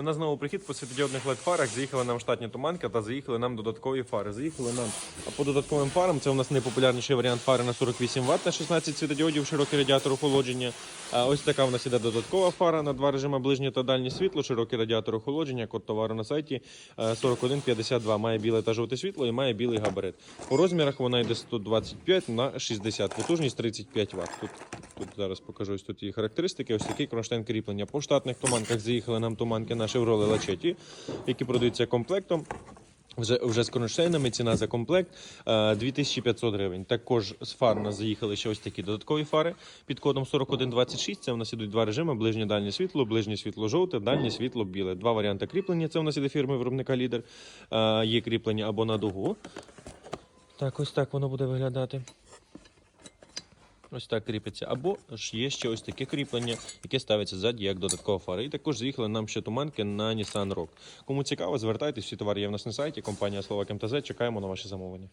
У нас знову прихід по світодіодних led фарах заїхали нам штатні туманки та заїхали нам додаткові фари. Заїхали нам по додатковим фарам. Це у нас найпопулярніший варіант фари на 48 Вт на 16 світодіодів, широкий радіатор охолодження. Ось така у нас іде додаткова фара на два режими ближнє та дальнє світло, широкий радіатор охолодження. Код товару на сайті е, 4152. Має біле та жовте світло і має білий габарит. По розмірах вона йде 125 на 60, потужність 35 Вт. Тут Тут зараз покажу ось тут її характеристики. Ось такий кронштейн кріплення. По штатних туманках заїхали нам туманки на Chevrolet Lachetti, які продаються комплектом. Вже, вже з кронштейнами ціна за комплект е, 2500 гривень. Також з фар нас заїхали ще ось такі додаткові фари під кодом 4126. Це у нас ідуть два режими: ближнє дальнє світло, ближнє світло жовте, дальнє світло біле. Два варіанти кріплення. Це у нас іде фірми виробника лідер. Е, Є кріплення або на дугу. Так, ось так воно буде виглядати. Ось так кріпиться. Або ж є ще ось таке кріплення, яке ставиться ззаді як додаткова фара. І також з'їхали нам ще туманки на Nissan Rogue. Кому цікаво, звертайтесь, всі товари є в нас на сайті. Компанія Словак МТЗ. Чекаємо на ваші замовлення.